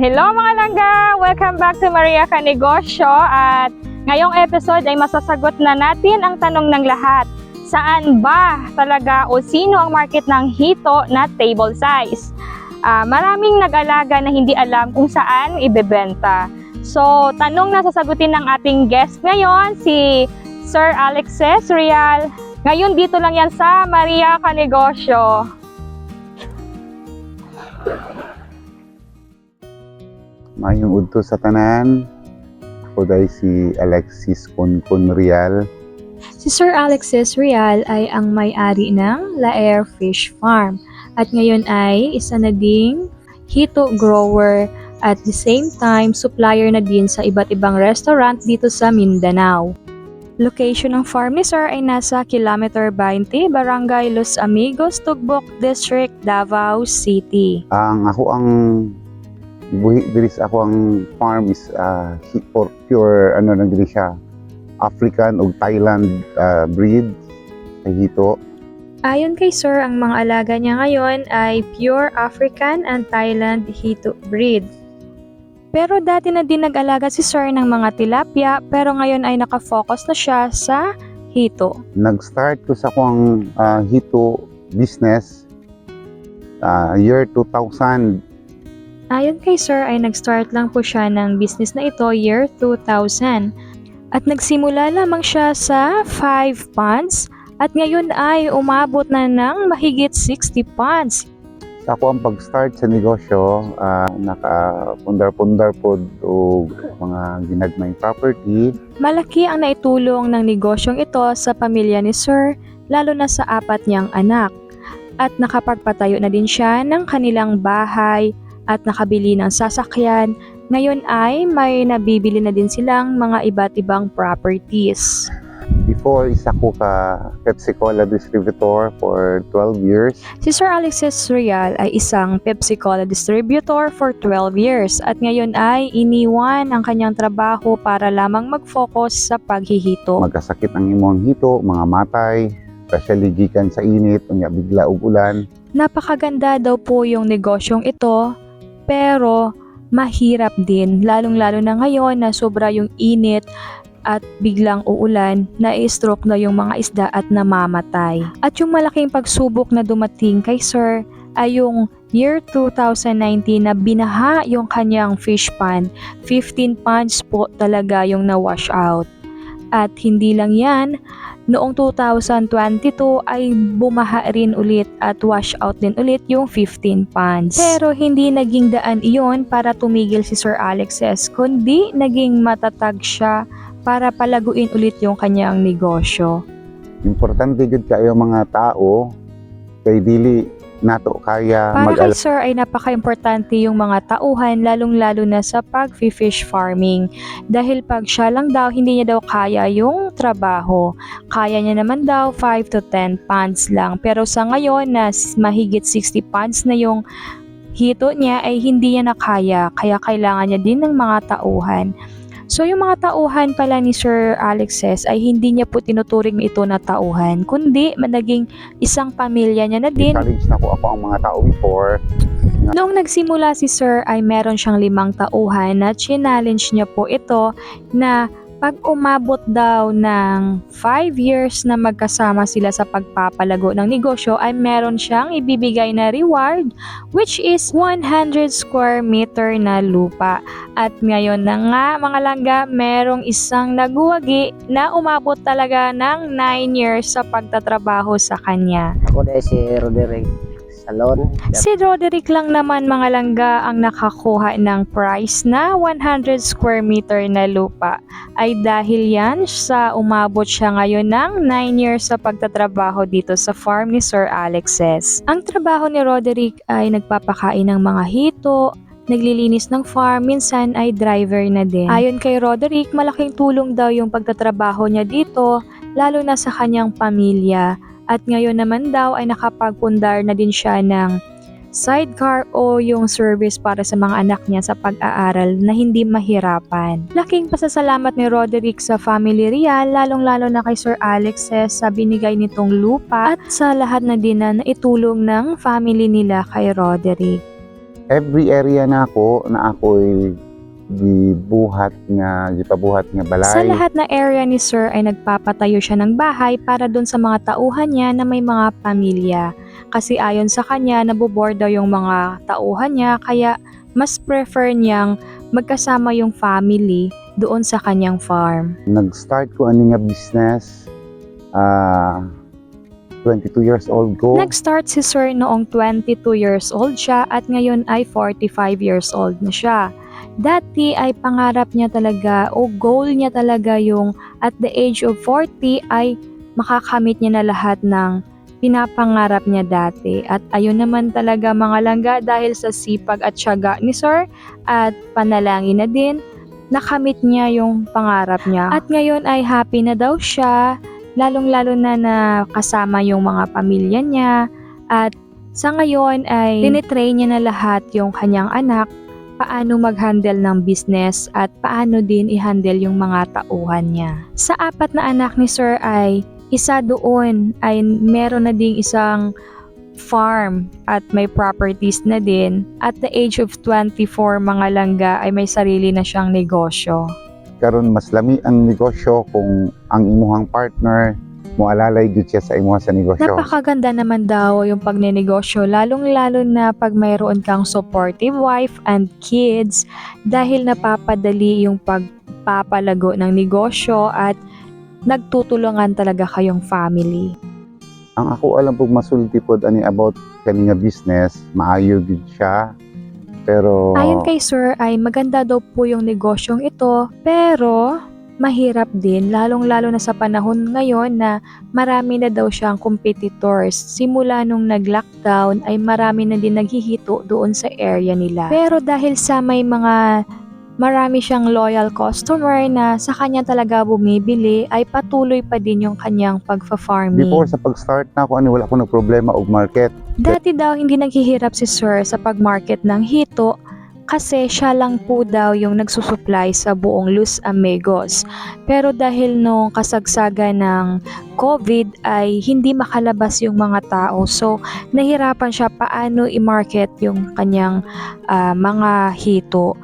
Hello mga langga! Welcome back to Maria Kanegosyo at ngayong episode ay masasagot na natin ang tanong ng lahat. Saan ba talaga o sino ang market ng hito na table size? Ah, maraming nag-alaga na hindi alam kung saan ibebenta. So, tanong na sasagutin ng ating guest ngayon, si Sir Alexis Real. Ngayon dito lang yan sa Maria Kanegosyo. Mayong udto sa tanan. Ako dahil si Alexis Concon Real. Si Sir Alexis Real ay ang may-ari ng La Air Fish Farm at ngayon ay isa na ding hito grower at the same time supplier na din sa iba't ibang restaurant dito sa Mindanao. Location ng farm ni Sir ay nasa kilometer 20, Barangay Los Amigos, Tugbok District, Davao City. Ang ako ang buhi diri sa ako ang farm is uh, for pure ano nang diri siya African o Thailand uh, breed sa hito. Ayon kay Sir, ang mga alaga niya ngayon ay pure African and Thailand Hito breed. Pero dati na din nag-alaga si Sir ng mga tilapia pero ngayon ay nakafocus na siya sa hito. Nag-start ko sa akong uh, hito business uh, year 2000 Ayon kay Sir ay nag-start lang po siya ng business na ito year 2000. At nagsimula lamang siya sa 5 ponds at ngayon ay umabot na ng mahigit 60 ponds. sa ako ang pag-start sa negosyo, uh, naka-pundar-pundar po o mga ginagmayng property. Malaki ang naitulong ng negosyong ito sa pamilya ni Sir, lalo na sa apat niyang anak. At nakapagpatayo na din siya ng kanilang bahay at nakabili ng sasakyan. Ngayon ay may nabibili na din silang mga iba't ibang properties. Before, isa ko ka Pepsi Cola distributor for 12 years. Si Sir Alexis Real ay isang Pepsi Cola distributor for 12 years at ngayon ay iniwan ang kanyang trabaho para lamang mag-focus sa paghihito. Magkasakit ang imong hito, mga matay, especially gikan sa init, unya bigla ug ulan. Napakaganda daw po yung negosyong ito, pero mahirap din, lalong-lalo na ngayon na sobra yung init at biglang uulan, na-stroke na yung mga isda at namamatay. At yung malaking pagsubok na dumating kay Sir ay yung year 2019 na binaha yung kanyang fish pond. 15 ponds po talaga yung na-wash out. At hindi lang yan, noong 2022 ay bumaha rin ulit at wash out din ulit yung 15 ponds. Pero hindi naging daan iyon para tumigil si Sir Alexes, kundi naging matatag siya para palaguin ulit yung kanyang negosyo. Importante gud kayo mga tao kay dili nato kaya Para mag kay Sir ay napaka-importante yung mga tauhan lalong-lalo na sa pag-fish farming. Dahil pag siya lang daw, hindi niya daw kaya yung trabaho. Kaya niya naman daw 5 to 10 ponds lang. Pero sa ngayon na mahigit 60 ponds na yung hito niya ay hindi niya na kaya. Kaya kailangan niya din ng mga tauhan. So yung mga tauhan pala ni Sir Alexes ay hindi niya po tinuturing ito na tauhan, kundi naging isang pamilya niya na din. Challenge na ko ako ang mga tao before. Noong nagsimula si Sir ay meron siyang limang tauhan na challenge niya po ito na pag umabot daw ng 5 years na magkasama sila sa pagpapalago ng negosyo ay meron siyang ibibigay na reward which is 100 square meter na lupa. At ngayon na nga mga langga, merong isang naguwagi na umabot talaga ng 9 years sa pagtatrabaho sa kanya. Ako dahil si Roderick Salon. Si Roderick lang naman mga langga ang nakakuha ng price na 100 square meter na lupa. Ay dahil yan sa umabot siya ngayon ng 9 years sa pagtatrabaho dito sa farm ni Sir Alexes. Ang trabaho ni Roderick ay nagpapakain ng mga hito, naglilinis ng farm, minsan ay driver na din. Ayon kay Roderick, malaking tulong daw yung pagtatrabaho niya dito, lalo na sa kanyang pamilya. At ngayon naman daw ay nakapagpundar na din siya ng sidecar o yung service para sa mga anak niya sa pag-aaral na hindi mahirapan. Laking pasasalamat ni Roderick sa Family Real, lalong-lalo na kay Sir Alexes sa binigay nitong lupa at sa lahat na din na naitulong ng family nila kay Roderick. every area na ako na ako'y gibuhat nga gipabuhat nga balay. Sa lahat na area ni Sir ay nagpapatayo siya ng bahay para doon sa mga tauhan niya na may mga pamilya. Kasi ayon sa kanya, naboboard daw yung mga tauhan niya kaya mas prefer niyang magkasama yung family doon sa kanyang farm. Nag-start ko ani nga business ah 22 years old ko. Nag-start si Sir noong 22 years old siya at ngayon ay 45 years old na siya. Dati ay pangarap niya talaga o goal niya talaga yung at the age of 40 ay makakamit niya na lahat ng pinapangarap niya dati. At ayun naman talaga mga langga dahil sa sipag at syaga ni Sir at panalangin na din, nakamit niya yung pangarap niya. At ngayon ay happy na daw siya, lalong-lalo na na kasama yung mga pamilya niya at sa ngayon ay tinitrain niya na lahat yung kanyang anak paano mag-handle ng business at paano din i-handle yung mga tauhan niya. Sa apat na anak ni Sir ay isa doon ay meron na ding isang farm at may properties na din. At the age of 24 mga langga ay may sarili na siyang negosyo. karon mas lami ang negosyo kung ang imuhang partner mo alalay gyud siya sa imuha sa negosyo. Napakaganda naman daw yung pagnenegosyo lalong-lalo na pag mayroon kang supportive wife and kids dahil napapadali yung pagpapalago ng negosyo at nagtutulungan talaga kayong family. Ang ako alam pug masulti pod ani about kani nga business, maayo gyud siya. Pero Ayon kay Sir ay maganda daw po yung negosyong ito pero mahirap din lalong-lalo na sa panahon ngayon na marami na daw siyang competitors. Simula nung nag-lockdown ay marami na din naghihito doon sa area nila. Pero dahil sa may mga marami siyang loyal customer na sa kanya talaga bumibili ay patuloy pa din yung kanyang pagfa-farming. before sa pag-start na ako ani wala ko nag problema og market. Dati daw hindi naghihirap si Sir sa pag-market ng hito kasi siya lang po daw yung nagsusupply sa buong Los Amigos. Pero dahil nung kasagsagan ng COVID ay hindi makalabas yung mga tao. So nahirapan siya paano i-market yung kanyang ah, mga hito.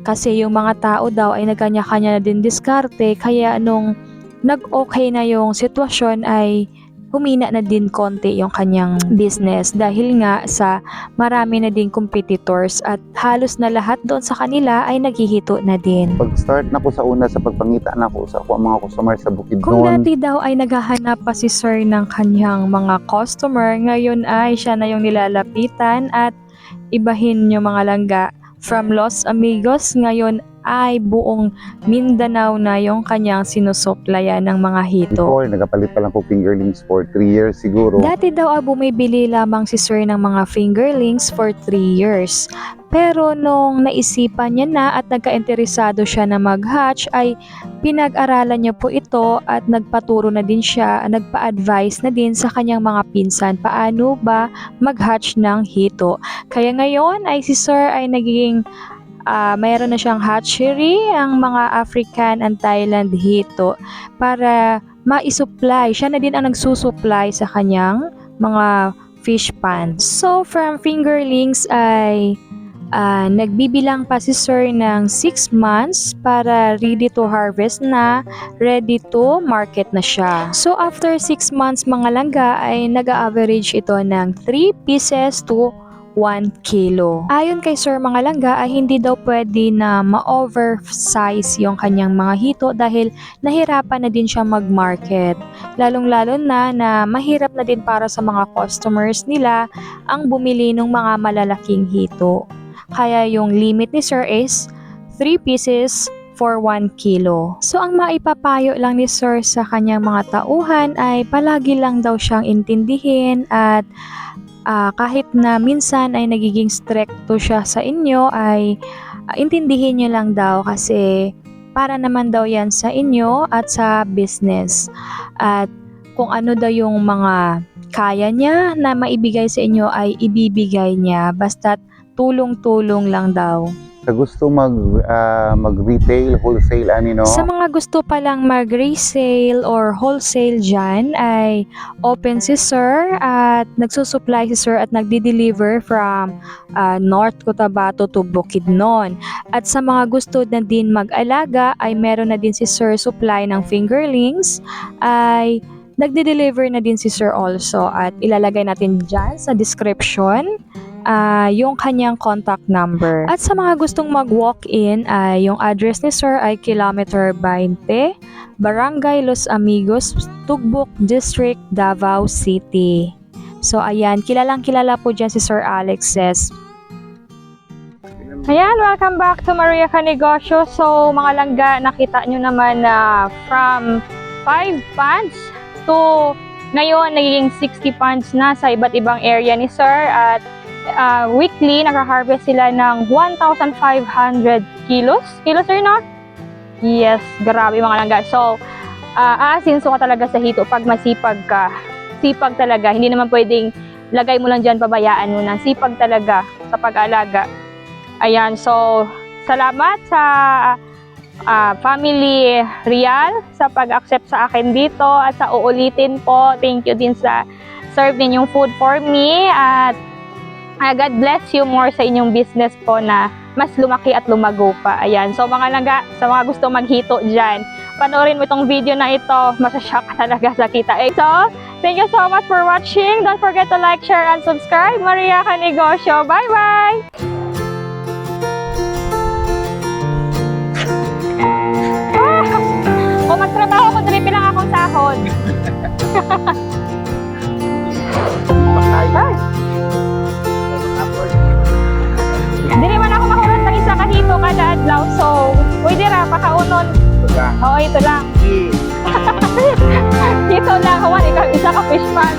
Kasi yung mga tao daw ay nagkanya-kanya na din diskarte kaya nung nag-okay na yung sitwasyon ay humina na din konti yung kanyang business dahil nga sa marami na din competitors at halos na lahat doon sa kanila ay naghihito na din. Pag-start na ko sa una sa pagpangita na ko sa ako mga customer sa Kung Bukidnon. dati daw ay naghahanap pa si Sir ng kanyang mga customer, ngayon ay siya na yung nilalapitan at ibahin yung mga langga. From Los Amigos, ngayon ay buong Mindanao na yung kanyang sinusuplayan ng mga hito. Before, nagapalit pa lang ko fingerlings for 3 years siguro. Dati daw ay bumibili lamang si Sir ng mga fingerlings for 3 years. Pero nung naisipan niya na at nagka-interesado siya na mag-hatch ay pinag-aralan niya po ito at nagpaturo na din siya, nagpa-advise na din sa kanyang mga pinsan paano ba mag-hatch ng hito. Kaya ngayon ay si Sir ay nagiging ah, mayroon na siyang hatchery ang mga African and Thailand hito para ma-supply. Siya na din ang nagsusupply sa kanyang mga fish ponds. So, from fingerlings ay ah, nagbibilang pa si Sir ng 6 months para ready to harvest na, ready to market na siya. So, after 6 months mga langga ay nag-average ito ng 3 pieces to 1 kilo. Ayon kay Sir mga langga ay hindi daw pwede na ma-oversize yung kanyang mga hito dahil nahirapan na din siya mag-market. Lalong-lalo na na mahirap na din para sa mga customers nila ang bumili ng mga malalaking hito. Kaya yung limit ni Sir is 3 pieces for 1 kilo. So ang maipapayo lang ni Sir sa kanyang mga tauhan ay palagi lang daw siyang intindihin at ah, kahit na minsan ay nagiging stricto siya sa inyo ay ah, intindihin niyo lang daw kasi para naman daw yan sa inyo at sa business. At kung ano daw yung mga kaya niya na maibigay sa inyo ay ibibigay niya basta't tulong-tulong lang daw. Sa gusto mag ah, mag-retail, wholesale ani no. Sa mga gusto palang mag-resale or wholesale dyan ay open si Sir at nagsusupply si Sir at nagdi-deliver from ah, North Cotabato to Bukidnon. At sa mga gusto na din mag-alaga ay meron na din si Sir supply ng fingerlings ay nagdi-deliver na din si Sir also at ilalagay natin dyan sa description ah, yung kanyang contact number. At sa mga gustong mag-walk-in, ay yung address ni Sir ay kilometer 20, Barangay Los Amigos, Tugbok District, Davao City. So ayan, kilalang kilala po dyan si Sir Alexes. Ayan, welcome back to Maria Canegosyo. So, mga langga, nakita nyo naman na from 5 ponds to ngayon, nagiging 60 ponds na sa iba't ibang area ni Sir. At ah, weekly, naka-harvest sila ng 1,500 kilos. Kilos, Sir, no? Yes, grabe mga langga. So, uh, aasinso ka talaga sa hito pag masipag ka. Sipag talaga. Hindi naman pwedeng lagay mo lang dyan, pabayaan mo na. Sipag talaga sa pag-alaga. Ayan, so salamat sa ah, Family Real sa pag-accept sa akin dito at sa uulitin po. Thank you din sa serve ninyong food for me at ah, God bless you more sa inyong business po na mas lumaki at lumago pa. Ayan. So mga langga, sa mga gusto maghito dyan, panoorin mo itong video na ito. Masashock ka talaga sa kita. Eh, so, thank you so much for watching. Don't forget to like, share, and subscribe. Maria Canegosyo. Bye-bye! Ito lang. Ito lang, hawan ikaw isa ka fish pan.